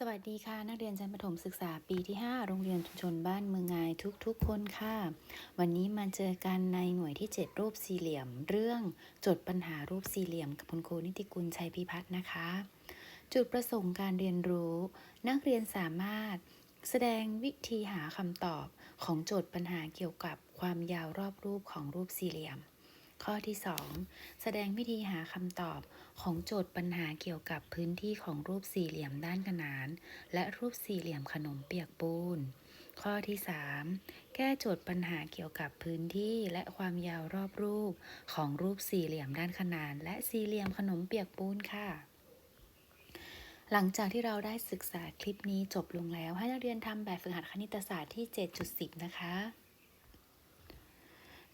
สวัสดีค่ะ นักเรียนชั้นประถมศึกษาปีที่ 5 โรงเรียนชุมชนบ้านเมืองงายทุกๆ คนค่ะ วันนี้มาเจอกันในหน่วยที่ 7 รูปสี่เหลี่ยม เรื่องจดปัญหารูปสี่เหลี่ยม กับคุณครูนิติกุลชัยพิพัฒน์นะคะ จุดประสงค์การเรียนรู้ นักเรียนสามารถแสดงวิธีหาคำตอบของโจทย์ปัญหาเกี่ยวกับความยาวรอบรูปของรูปสี่เหลี่ยม ข้อที่ 2 แสดงวิธีหาคำตอบของโจทย์ปัญหาเกี่ยวกับพื้นที่ของรูปสี่เหลี่ยมด้านขนาน และรูปสี่เหลี่ยมขนมเปียกปูน ข้อที่ 3 แก้โจทย์ปัญหาเกี่ยวกับพื้นที่และความยาวรอบรูปของรูปสี่เหลี่ยมด้านขนาน และสี่เหลี่ยมขนมเปียกปูนค่ะหลังจากที่เราได้ศึกษาคลิปนี้จบลงแล้ว ให้นักเรียนทำแบบฝึกหัดคณิตศาสตร์ที่ 7.10 นะคะ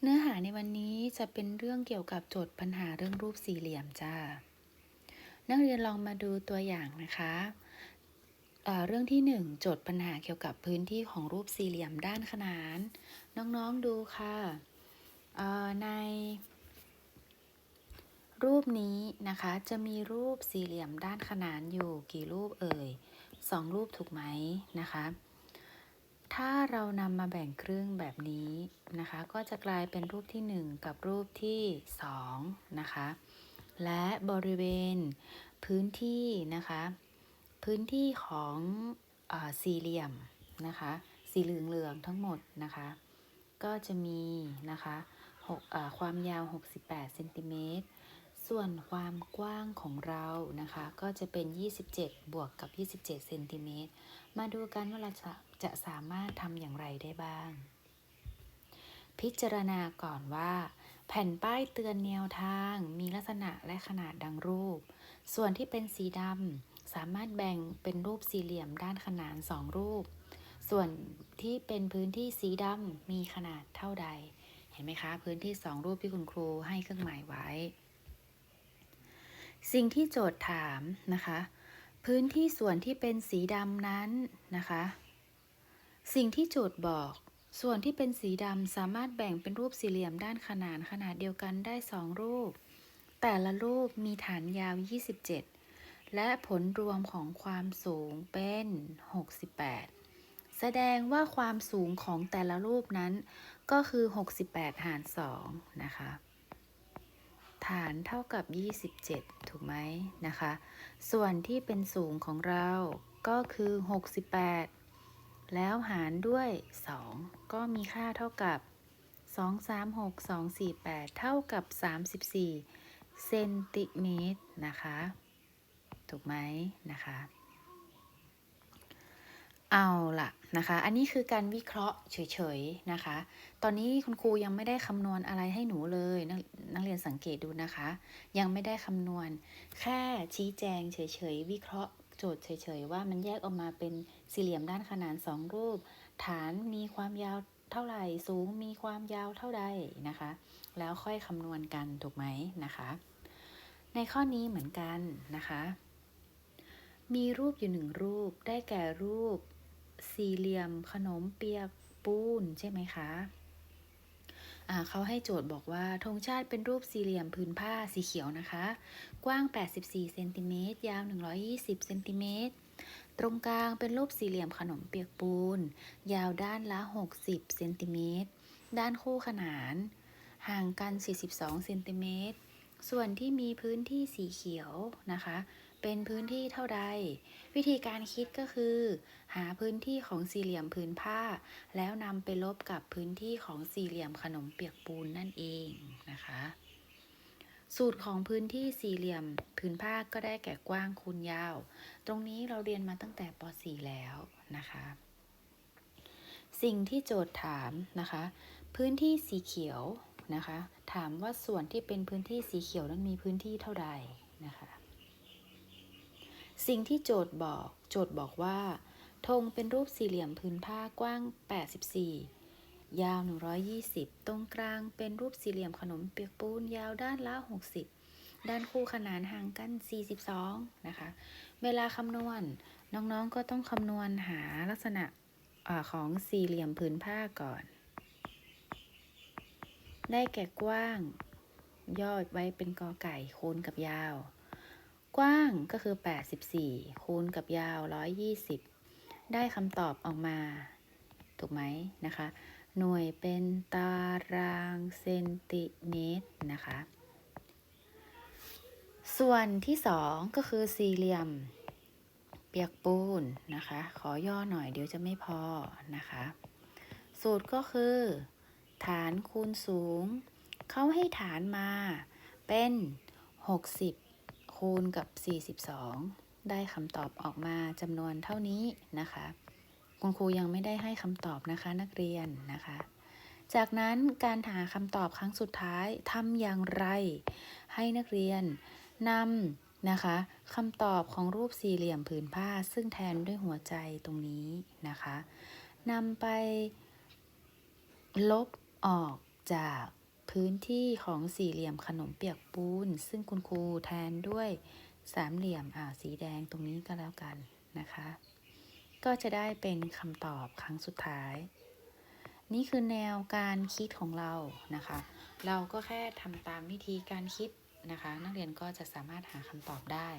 เนื้อหาในวันนี้จะเป็นเรื่องเกี่ยวกับโจทย์ปัญหาเรื่องรูปสี่เหลี่ยมจ้า นักเรียนลองมาดูตัวอย่างนะคะเเรื่องที่ 1 โจทย์ปัญหาเกี่ยวกับพื้นที่ของรูปสี่เหลี่ยมด้านขนาน น้องๆดูค่ะในรูปนี้นะคะจะมีรูปสี่เหลี่ยมด้านขนานอยู่กี่รูปเอ่ยสองรูปถูกไหมนะคะ ถ้าเรานำมาแบ่งครึ่งแบบนี้นะคะ ก็จะกลายเป็นรูปที่ 1 กับรูปที่ 2 นะคะ และบริเวณพื้นที่นะคะ พื้นที่ของอสี่เหลี่ยมนะคะสีเหลืองเหลืองทั้งหมดนะคะ ก็จะมีนะคะความยาว 68เซนติเมตรส่วนความกว้างของเรานะคะ ก็จะเป็น 27 บวกกับ 27เซนติเมตรมาดูกันว่าเราจะ จะสามารถทำอย่างไรได้บ้าง พิจารณาก่อนว่า แผ่นป้ายเตือนแนวทางมีลักษณะและขนาดดังรูป ส่วนที่เป็นสีดำสามารถแบ่งเป็นรูปสี่เหลี่ยมด้านขนานสองรูป ส่วนที่เป็นพื้นที่สีดำมีขนาดเท่าใด เห็นไหมคะ พื้นที่สองรูปที่คุณครูให้เครื่องหมายไว้ สิ่งที่โจทย์ถามนะคะพื้นที่ส่วนที่เป็นสีดำนั้นนะคะ สิ่งที่โจทย์บอก ส่วนที่เป็นสีดำสามารถแบ่งเป็นรูปสี่เหลี่ยมด้านขนานขนาดเดียวกันได้ 2 รูป แต่ละรูปมีฐานยาว 27 และผลรวมของความสูงเป็น 68 แสดงว่าความสูงของแต่ละรูปนั้นก็คือ 68 หาร 2 นะคะ ฐานเท่ากับ 27 ถูกไหมนะคะ ส่วนที่เป็นสูงของเราก็คือ 68 แล้วหารด้วย 2 ก็มีค่าเท่ากับ 2 3 6 2 4 8 เท่ากับ 34 เซนติเมตรนะคะ ถูกไหมนะคะ เอาล่ะนะคะ อันนี้คือการวิเคราะห์เฉยๆนะคะ ตอนนี้คุณครูยังไม่ได้คำนวณอะไรให้หนูเลยนนักเรียนสังเกตดูนะคะ ยังไม่ได้คำนวณ แค่ชี้แจงเฉยๆ วิเคราะห์โจทย์เฉยๆ ว่ามันแยกออกมาเป็น สี่เหลี่ยมด้านขนานสองรูป ฐานมีความยาวเท่าไหร่สูงมีความยาวเท่าใดนะคะ แล้วค่อยคำนวณกันถูกไหมนะคะ ในข้อนี้เหมือนกันนะคะ มีรูปอยู่หนึ่งรูปได้แก่รูป สี่เหลี่ยมขนมเปียกปูนใช่ไหมคะเขาให้โจทย์บอกว่าธงชาติเป็นรูปสี่เหลี่ยมผืนผ้าสีเขียวนะคะ กว้าง 84 เซนติเมตร ยาว 120 เซนติเมตร ตรงกลางเป็นรูปสี่เหลี่ยมขนมเปียกปูน ยาวด้านละ 60 เซนติเมตร ด้านคู่ขนาน ห่างกัน 42 เซนติเมตร ส่วนที่มีพื้นที่สีเขียวนะคะ เป็นพื้นที่เท่าใด วิธีการคิดก็คือ หาพื้นที่ของสี่เหลี่ยมผืนผ้า แล้วนำไปลบกับพื้นที่ของสี่เหลี่ยมขนมเปียกปูนนั่นเองนะคะ สูตรของพื้นที่สี่เหลี่ยมผืนผ้าก็ได้แก่กว้างคูณยาว ตรงนี้เราเรียนมาตั้งแต่ป .4 แล้วนะคะ สิ่งที่โจทย์ถามนะคะ พื้นที่สีเขียวนะคะ ถามว่าส่วนที่เป็นพื้นที่สีเขียวนั้นมีพื้นที่เท่าใดนะคะ สิ่งที่โจทย์บอก โจทย์บอกว่าธงเป็นรูปสี่เหลี่ยมผืนผ้ากว้าง 84 ยาว 120 ตรงกลางเป็นรูปสี่เหลี่ยมขนมเปียกปูนยาวด้านละ 60 ด้านคู่ขนานห่างกัน 42 นะคะ เวลาคำนวณน้องๆก็ต้องคำนวณหาลักษณะอของสี่เหลี่ยมผืนผ้าก่อน ได้แก่กว้าง ย่อไว้เป็นกอไก่คูณกับยาว กว้างก็คือ 84 คูณกับยาว 120 ได้คำตอบออกมา ถูกไหมนะคะ หน่วยเป็นตารางเซนติเมตรนะคะ ส่วนที่สองก็คือสี่เหลี่ยม เปียกปูนนะคะ ขอย่อหน่อยเดี๋ยวจะไม่พอนะคะ สูตรก็คือ ฐานคูณสูง เขาให้ฐานมาเป็น 60 คูณกับ 42 ได้คำตอบออกมาจำนวนเท่านี้นะคะ คุณครูยังไม่ได้ให้คำตอบนะคะนักเรียนนะคะ จากนั้นการหาคำตอบครั้งสุดท้ายทำอย่างไร ให้นักเรียนนำนะคะคำตอบของรูปสี่เหลี่ยมผืนผ้า ซึ่งแทนด้วยหัวใจตรงนี้นะคะนำไปลบออกจากพื้นที่ของสี่เหลี่ยมขนมเปียกปูน ซึ่งคุณครูแทนด้วยสามเหลี่ยมอ่าสีแดงตรงนี้ก็แล้วกันนะคะ ก็จะได้เป็นคำตอบครั้งสุดท้าย นี่คือแนวการคิดของเรานะคะ เราก็แค่ทำตามวิธีการคิดนะคะ นักเรียนก็จะสามารถหาคำตอบได้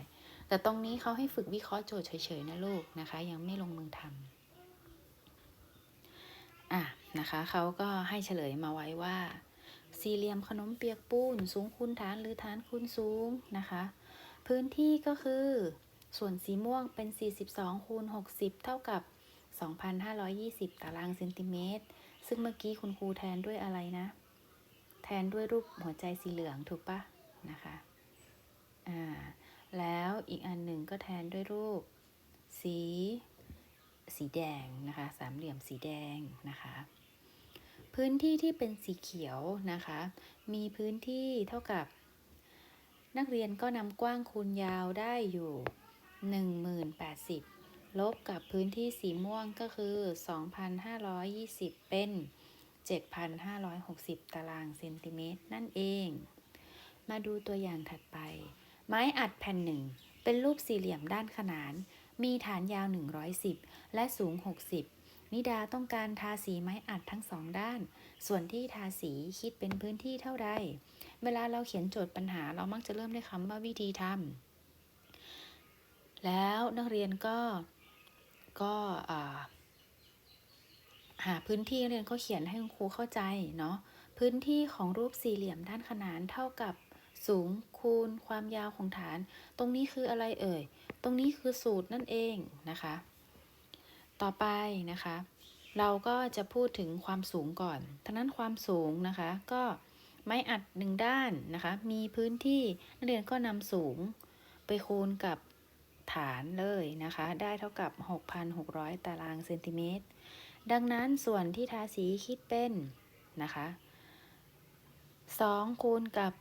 แต่ตรงนี้เขาให้ฝึกวิเคราะห์โจทย์เฉยๆนะลูกนะคะ ยังไม่ลงมือทำอะนะคะเขาก็ให้เฉลยมาไว้ว่า สี่เหลี่ยมขนมเปียกปูน สูงคูณฐานหรือฐานคูณสูงนะคะ พื้นที่ก็คือ ส่วนสีม่วงเป็น 42คูณ60 เท่ากับ 2,520 ตารางเซนติเมตร ซึ่งเมื่อกี้คุณครูแทนด้วยอะไรนะ แทนด้วยรูปหัวใจสีเหลืองถูกปะนะคะ อ่า แล้วอีกอันหนึ่งก็แทนด้วยรูปสีสีแดงนะคะ สามเหลี่ยมสีแดงนะคะ พื้นที่ที่เป็นสีเขียวนะคะ มีพื้นที่เท่ากับ นักเรียนก็นำกว้างคูณยาวได้อยู่ 1080 ลบกับพื้นที่สีม่วงก็คือ 2,520 เป็น 7,560 ตารางเซนติเมตรนั่นเอง มาดูตัวอย่างถัดไป ไม้อัดแผ่นหนึ่ง เป็นรูปสี่เหลี่ยมด้านขนาน มีฐานยาว 110 และสูง 60นิดาต้องการทาสีไม้อัดทั้งสองด้าน ส่วนที่ทาสีคิดเป็นพื้นที่เท่าใด เวลาเราเขียนโจทย์ปัญหาเรามักจะเริ่มด้วยคำว่าวิธีทำ แล้วนักเรียนก็ก็หาพื้นที่นักเรียนก็เขียนให้คุณครูเข้าใจเนาะพื้นที่ของรูปสี่เหลี่ยมด้านขนานเท่ากับสูงคูณความยาวของฐาน ตรงนี้คืออะไรเอ่ย ตรงนี้คือสูตรนั่นเองนะคะ ต่อไปนะคะ เราก็จะพูดถึงความสูงก่อนทั้งนั้นความสูงนะคะ ก็ไม้อัดหนึ่งด้านนะคะ มีพื้นที่นักเรียนก็นำสูงไปคูณกับ ฐานเลยนะคะ ได้เท่ากับ 6,600 ตารางเซนติเมตร ดังนั้นส่วนที่ทาสีคิดเป็นนะคะ2คูณกับ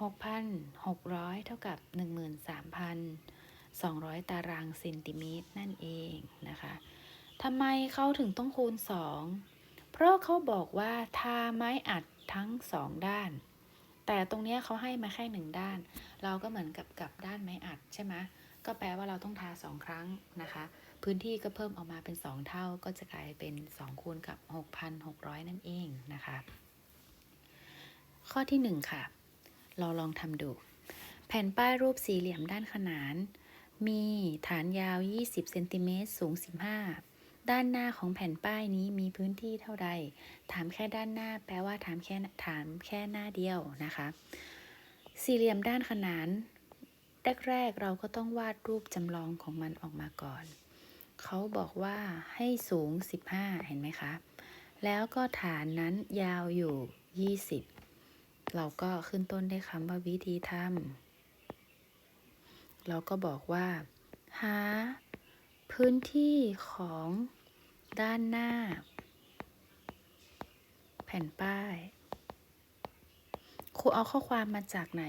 6,600 เท่ากับ 13,200 ตารางเซนติเมตรนั่นเองนะคะ ทำไมเขาถึงต้องคูณ 2 เพราะเขาบอกว่าทาไม้อัดทั้ง 2 ด้าน แต่ตรงนี้เขาให้มาแค่หนึ่งด้าน เราก็เหมือนกับกับด้านไม้อัดใช่ไหม ก็แปลว่าเราต้องทา 2 ครั้งนะคะ พื้นที่ก็เพิ่มออกมาเป็น 2 เท่าก็จะกลายเป็น2คูณกับ 6,600 นั่นเองนะคะ ข้อที่ 1 ค่ะ เราลองทำดู แผ่นป้ายรูปสี่เหลี่ยมด้านขนาน มีฐานยาว 20เซนติเมตรสูง 15ด้านหน้าของแผ่นป้ายนี้มีพื้นที่เท่าใด ถามแค่ด้านหน้า แปลว่าถามแค่ถามแค่หน้าเดียวนะคะ สี่เหลี่ยมด้านขนาน แรกๆเราก็ต้องวาดรูปจำลองของมันออกมาก่อน เขาบอกว่าให้สูง 15 เห็นไหมคะ แล้วก็ฐานนั้นยาวอยู่ 20 เราก็ขึ้นต้นได้วยคำว่าวิธีทำเราก็บอกว่า หา พื้นที่ของด้านหน้า แผ่นป้าย ครูเอาข้อความมาจากไหน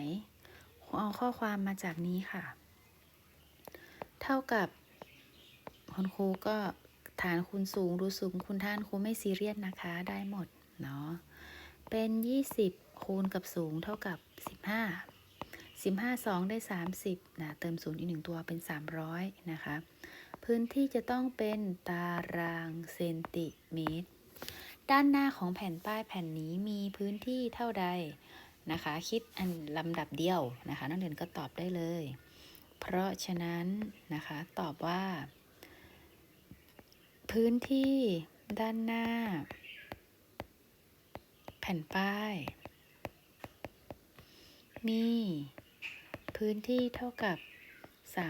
เอาข้อความมาจากนี้ค่ะ เท่ากับคุณครูก็ฐานคูณสูงรูสูงคูณท่านครูไม่ซีเรียสนะคะ ได้หมดเนาะ เป็น 20 คูณกับสูงเท่ากับ 15 15 2 ได้ 30นะเติมศูนย์อีกหนึ่งตัวเป็น 300 นะคะ พื้นที่จะต้องเป็นตารางเซนติเมตร ด้านหน้าของแผ่นป้ายแผ่นนี้มีพื้นที่เท่าใด นะคะ คิดอันลำดับเดียวนะคะนักเรียนก็ตอบได้เลย เพราะฉะนั้นนะคะตอบว่า พื้นที่ด้านหน้า แผ่นป้าย มี พื้นที่เท่ากับ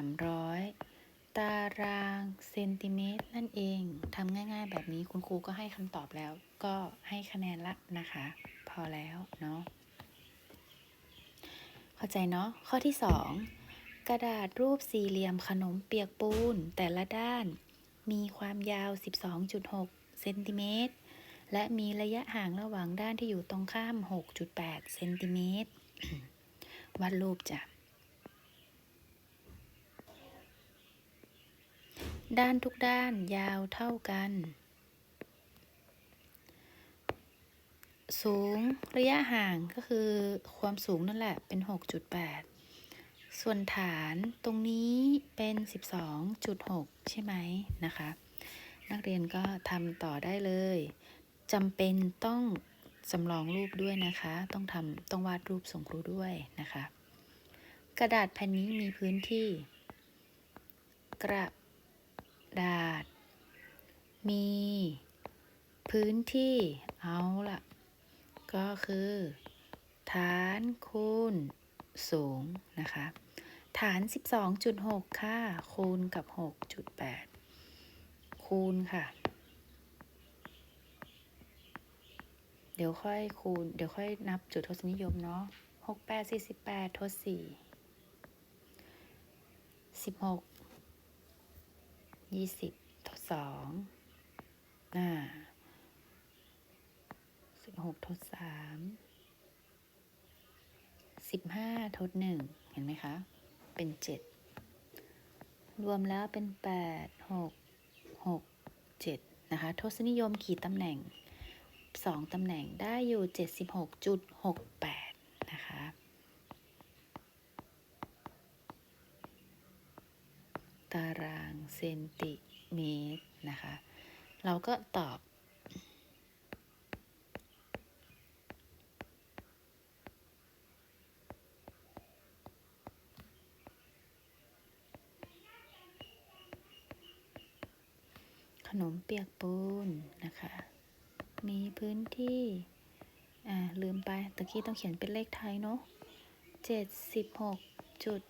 300ตารางเซนติเมตรนั่นเองทำง่ายๆ แบบนี้คุณครูก็ให้คำตอบแล้ว ก็ให้คะแนนละนะคะ พอแล้วเนาะ เข้าใจเนาะ ข้อที่ 2 กระดาษรูปสี่เหลี่ยมขนมเปียกปูน แต่ละด้าน มีความยาว 12.6 เซนติเมตร และมีระยะห่างระหว่างด้านที่อยู่ตรงข้าม 6.8 เซนติเมตร วาดรูปจ้ะ ด้านทุกด้านยาวเท่ากัน สูงระยะห่างก็คือความสูงนั่นแหละเป็น 6.8 ส่วนฐานตรงนี้เป็น 12.6 ใช่ไหมนะคะ นักเรียนก็ทำต่อได้เลยจำเป็นต้องสำรองรูปด้วยนะคะ ต้องทำต้องวาดรูปส่งครูด้วยนะคะ กระดาษแผ่นนี้มีพื้นที่ กระดาษ มี พื้นที่ เอาละ ก็คือ ฐานคูณสูงนะคะ ฐาน 12.6 ค่ะ คูณกับ 6.8 คูณค่ะ เดี๋ยวค่อยคูณ เดี๋ยวค่อยนับจุดทศนิยมเนาะ6 8 48 ทด 4 16 20 ทด 2 อ่า 16ทด3 15ทด1เห็นไหมคะ เป็น7รวมแล้วเป็น8 6 6 7นะคะ ทศนิยมขีดตำแหน่ง2ตำแหน่งได้อยู่76.68นะคะตารางเซนติเมตรนะคะ เราก็ตอบ เปียกปูนนะคะ มีพื้นที่ อ่า ลืมไปตะกี้ต้องเขียนเป็นเลขไทยเนาะเจ็ดสิบหกจุด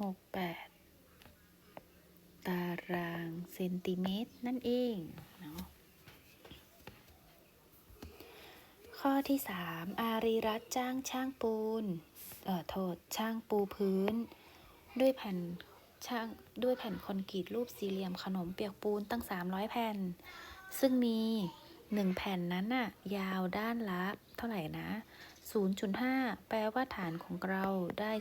หกแปดตารางเซนติเมตรนั่นเองเนาะข้อที่สามอารีรัตจ้างช่างปูน เอ่อ โทษ ช่างปูพื้น ด้วยแผ่น ช่างด้วยแผ่นคอนกรีตรูปสี่เหลี่ยมขนมเปียกปูนตั้ง 300 แผ่น ซึ่งมี 1 แผ่นนั้นน่ะ ยาวด้านละเท่าไหร่นะ 0.5 แปลว่าฐานของเราได้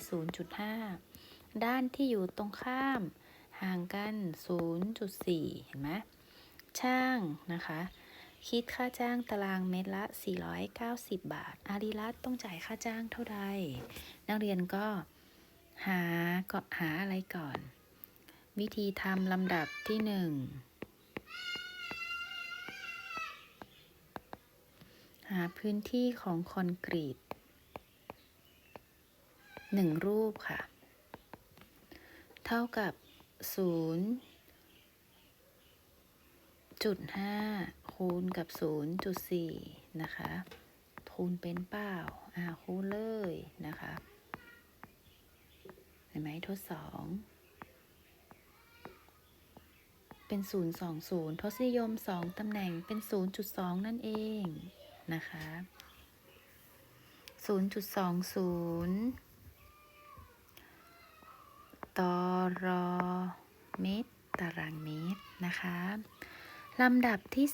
0.5 ด้านที่อยู่ตรงข้าม ห่างกัน 0.4 เห็นไหมช่างนะคะ คิดค่าจ้างตารางเมตรละ 490 บาท อารีรัตต้องจ่ายค่าจ้างเท่าใด นักเรียนก็ หาก็หาอะไรก่อน วิธีทำลำดับที่หนึ่งหาพื้นที่ของคอนกรีตหนึ่งรูปค่ะ เท่ากับ0.5คูณกับ0.4นะคะ คูณเป็นเปล่า อ่าคูณเลยนะคะ ห็นไหมทดสองเป็น 020 ทศนิยม 2 ตำแหน่งเป็น 0.2 นั่นเองนะคะ 0.20 ตรเมตร ตารางเมตร นะคะลำดับที่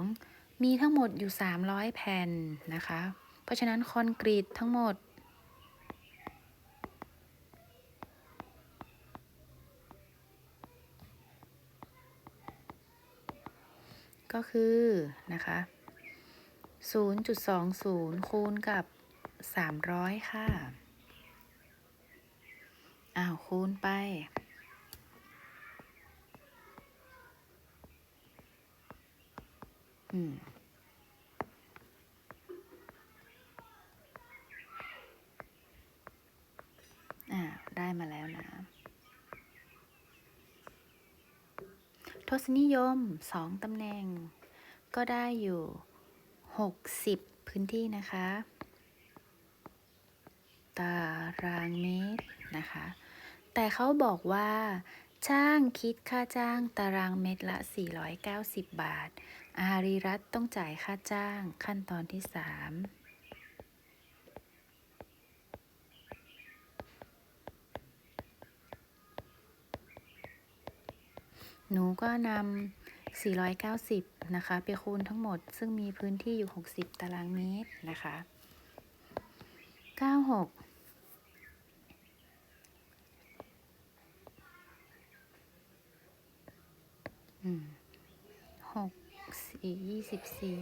2 มีทั้งหมดอยู่ 300 แผ่นนะคะ เพราะฉะนั้นคอนกรีตทั้งหมด ก็คือนะคะ0.20 คูณกับ 300 ค่ะ อ้าว คูณไป อืม อ่า ได้มาแล้วนะ ทศนิยม 2ตำแหน่ง ก็ได้อยู่ 60 พื้นที่นะคะ ตารางเมตรนะคะ แต่เขาบอกว่าช่างคิดค่าจ้างตารางเมตรละ 490 บาท อารีรัตต้องจ่ายค่าจ้างขั้นตอนที่ 3 หนูก็นำ 490 นะคะ ไปคูณทั้งหมด ซึ่งมีพื้นที่อยู่ 60 ตารางเมตรนะคะ 96อืมหกสี่ยี่สิบสี่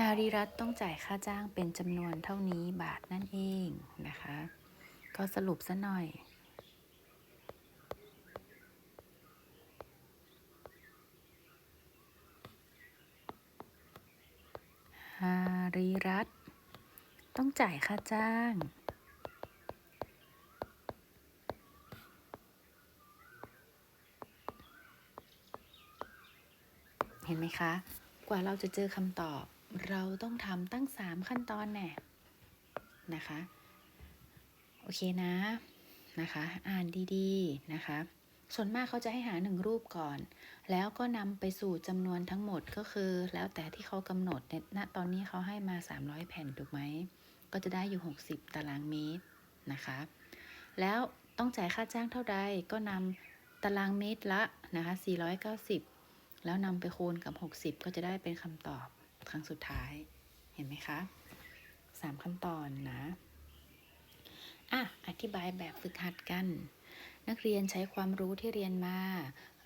อารีรัตต้องจ่ายค่าจ้างเป็นจำนวนเท่านี้บาทนั่นเองนะคะ ก็สรุปซะหน่อยอารีรัต ต้องจ่ายค่าจ้าง เห็นไหมคะ กว่าเราจะเจอคำตอบ เราต้องทำตั้ง 3 ขั้นตอนแน่นะคะ โอเคนะนะคะ อ่านดีๆนะคะ ส่วนมากเขาจะให้หาหนึ่งรูปก่อน แล้วก็นำไปสู่จำนวนทั้งหมดก็คือ แล้วแต่ที่เขากำหนดเนี่ยณตอนนี้เขาให้มา 300 แผ่นถูกไหม ก็จะได้อยู่ 60 ตารางเมตรนะคะ แล้วต้องจ่ายค่าจ้างเท่าใดก็นำตารางเมตรละนะคะ 490 แล้วนำไปคูณกับ 60 ก็จะได้เป็นคำตอบครั้งสุดท้าย เห็นไหมคะ 3 ขั้นตอนนะ อะอธิบายแบบฝึกหัดกัน นักเรียนใช้ความรู้ที่เรียนมา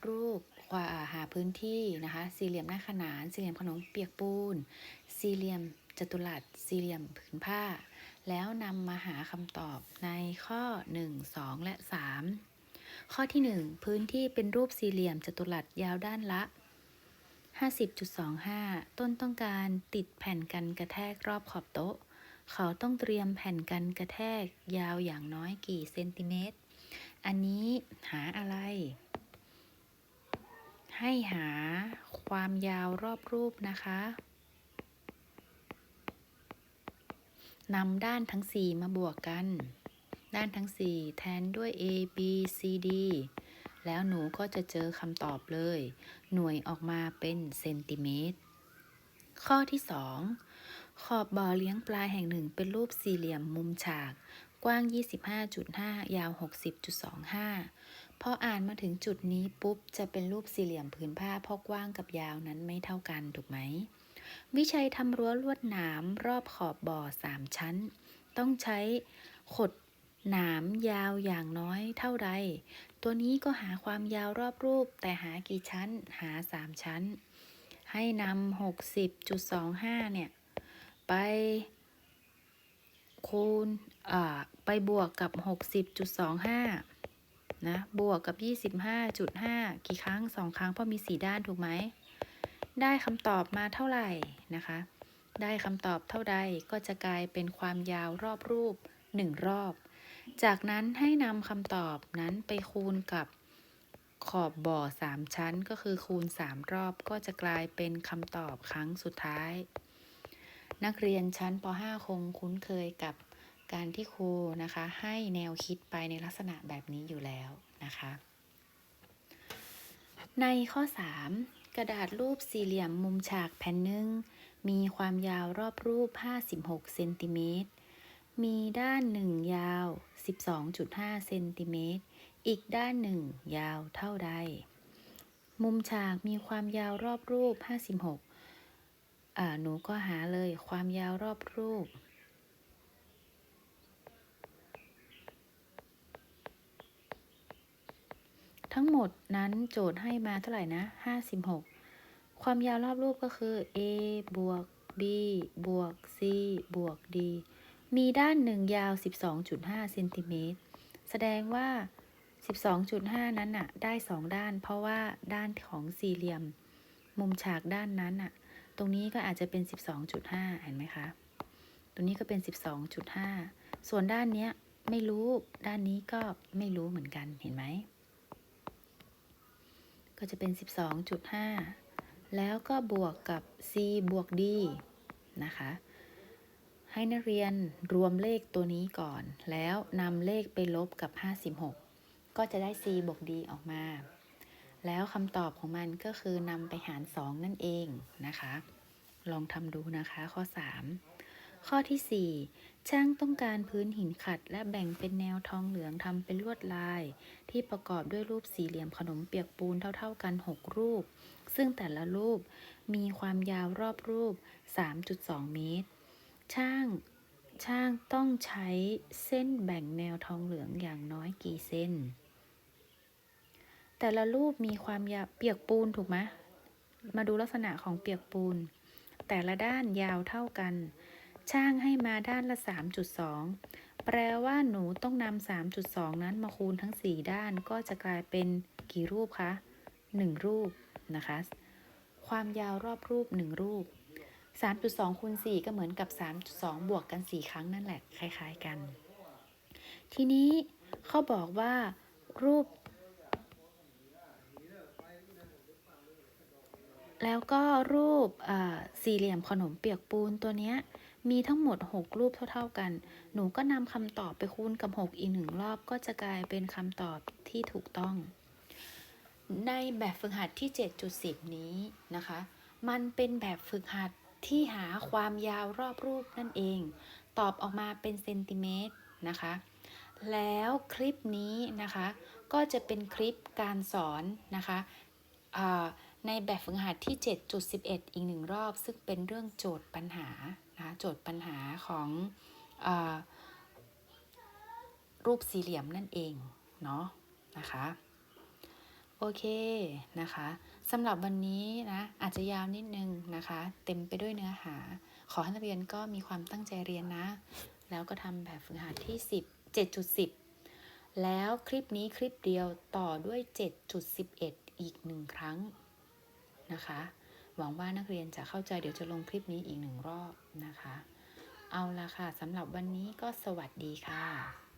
รูปกว่าหาพื้นที่นะคะ สี่เหลี่ยมหน้าขนาน สี่เหลี่ยมขนมเปียกปูน สี่เหลี่ยมจัตุรัส สี่เหลี่ยมผืนผ้า แล้วนำมาหาคำตอบในข้อ 1 2 และ 3 ข้อที่ 1 พื้นที่เป็นรูปสี่เหลี่ยมจัตุรัสยาวด้านละ 50.25 ต้นต้องการติดแผ่นกันกระแทกรอบขอบโต๊ะ เขาต้องเตรียมแผ่นกันกระแทกยาวอย่างน้อยกี่เซนติเมตร อันนี้หาอะไร ให้หาความยาวรอบรูปนะคะนำด้านทั้ง 4 มาบวกกัน ด้านทั้ง 4 แทนด้วย a b c d แล้วหนูก็จะเจอคำตอบเลย หน่วยออกมาเป็นเซนติเมตร ข้อที่ 2 ขอบบ่อเลี้ยงปลาแห่งหนึ่งเป็นรูปสี่เหลี่ยมมุมฉาก กว้าง 25.5 ยาว 60.25 พออ่านมาถึงจุดนี้ปุ๊บ จะเป็นรูปสี่เหลี่ยมผืนผ้าเพราะกว้างกับยาวนั้นไม่เท่ากันถูกไหม วิชัยทำรั้วลวดหนามรอบขอบบ่อ 3 ชั้น ต้องใช้ขดหนามยาวอย่างน้อยเท่าใด ตัวนี้ก็หาความยาวรอบรูป แต่หากี่ชั้น หา 3 ชั้น ให้นำ60.25 เนี่ย ไปคูณอ่าไปบวกกับ 60.25 นะ บวกกับ 25.5 กี่ครั้ง 2 ครั้ง เพราะมี 4 ด้านถูกไหม ได้คำตอบมาเท่าไหร่นะคะ ได้คำตอบเท่าใดก็จะกลายเป็นความยาวรอบรูป 1 รอบ จากนั้นให้นำคำตอบนั้นไปคูณกับขอบบ่อ 3 ชั้นก็คือคูณ 3 รอบก็จะกลายเป็นคำตอบครั้งสุดท้าย นักเรียนชั้นป .5 คงคุ้นเคยกับการที่ครูนะคะให้แนวคิดไปในลักษณะแบบนี้อยู่แล้วนะคะ ในข้อ 3 กระดาษรูปสี่เหลี่ยมมุมฉากแผ่นหนึ่งมีความยาวรอบรูป 56 เซนติเมตร มีด้านหนึ่งยาว 12.5 เซนติเมตร อีกด้านหนึ่งยาวเท่าใด มุมฉากมีความยาวรอบรูป 56 หนูก็หาเลยความยาวรอบรูป ทั้งหมดนั้นโจทย์ให้มาเท่าไหร่นะ56 ความยาวรอบรูปก็คือ a บวก b บวก c บวก d มีด้านหนึ่งยาว 12.5เซนติเมตร แสดงว่า 12.5 นั้นน่ะ ได้ 2 ด้าน เพราะว่าด้านของสี่เหลี่ยม มุมฉากด้านนั้นน่ะ ตรงนี้ก็อาจจะเป็น 12.5 เห็นไหมคะ ตรงนี้ก็เป็น 12.5 ส่วนด้านเนี้ยไม่รู้ ด้านนี้ก็ไม่รู้เหมือนกัน เห็นไหม ก็จะเป็น 12.5 แล้วก็บวกกับ c บวก d นะคะ ให้นักเรียนรวมเลขตัวนี้ก่อน แล้วนำเลขไปลบกับ 56 ก็จะได้ c บวก d ออกมา แล้วคำตอบของมันก็คือนำไปหาร 2 นั่นเองนะคะ ลองทำดูนะคะข้อ 3 ข้อที่ 4 ช่างต้องการพื้นหินขัด และแบ่งเป็นแนวทองเหลืองทำเป็นลวดลาย ที่ประกอบด้วยรูปสี่เหลี่ยมขนมเปียกปูนเท่า ๆ กัน 6 รูป ซึ่งแต่ละรูปมีความยาวรอบรูป 3.2 เมตร ช่างช่างต้องใช้เส้นแบ่งแนวทองเหลืองอย่างน้อยกี่เส้น แต่ละรูปมีความยาวเปียกปูนถูกไหมมาดูลักษณะของเปียกปูน แต่ละด้านยาวเท่ากัน ช่างให้มาด้านละ 3.2 แปลว่าหนูต้องนำ3.2 นั้นมาคูณทั้ง 4 ด้านก็จะกลายเป็นกี่รูปคะ 1 รูปนะคะ ความยาวรอบรูป 1 รูป 3.2คูณ4ก็เหมือนกับ 3.2 บวกกัน 4 ครั้งนั่นแหละ คล้าย ๆ กัน ทีนี้เขาบอกว่ารูป แล้วก็รูปสี่เหลี่ยมขนมเปียกปูนตัวเนี้ยมีทั้งหมด 6 รูปเท่า ๆกัน หนูก็นำคำตอบไปคูณกับ 6 อีกหนึ่งรอบก็จะกลายเป็นคำตอบที่ถูกต้อง ในแบบฝึกหัดที่ 7.10 นี้นะคะ มันเป็นแบบฝึกหัดที่หาความยาวรอบรูปนั่นเอง ตอบออกมาเป็นเซนติเมตรนะคะ แล้วคลิปนี้นะคะ ก็จะเป็นคลิปการสอนนะคะ ในแบบฝึกหัดที่ 7.11 อีกหนึ่งรอบ ซึ่งเป็นเรื่องโจทย์ปัญหานะโจทย์ปัญหาของอรูปสี่เหลี่ยมนั่นเอง เนาะนะคะ โอเคนะคะสำหรับวันนี้นะอาจจะยาวนิดนึงนะคะ เต็มไปด้วยเนื้อหา ขอให้นักเรียนก็มีความตั้งใจเรียนนะ แล้วก็ทำแบบฝึกหัดที่ 10 7.10 แล้วคลิปนี้คลิปเดียวต่อด้วย 7.11 อีกหนึ่งครั้ง นะคะ หวังว่านักเรียนจะเข้าใจเดี๋ยวจะลงคลิปนี้อีกหนึ่งรอบนะคะ เอาละค่ะสำหรับวันนี้ก็สวัสดีค่ะ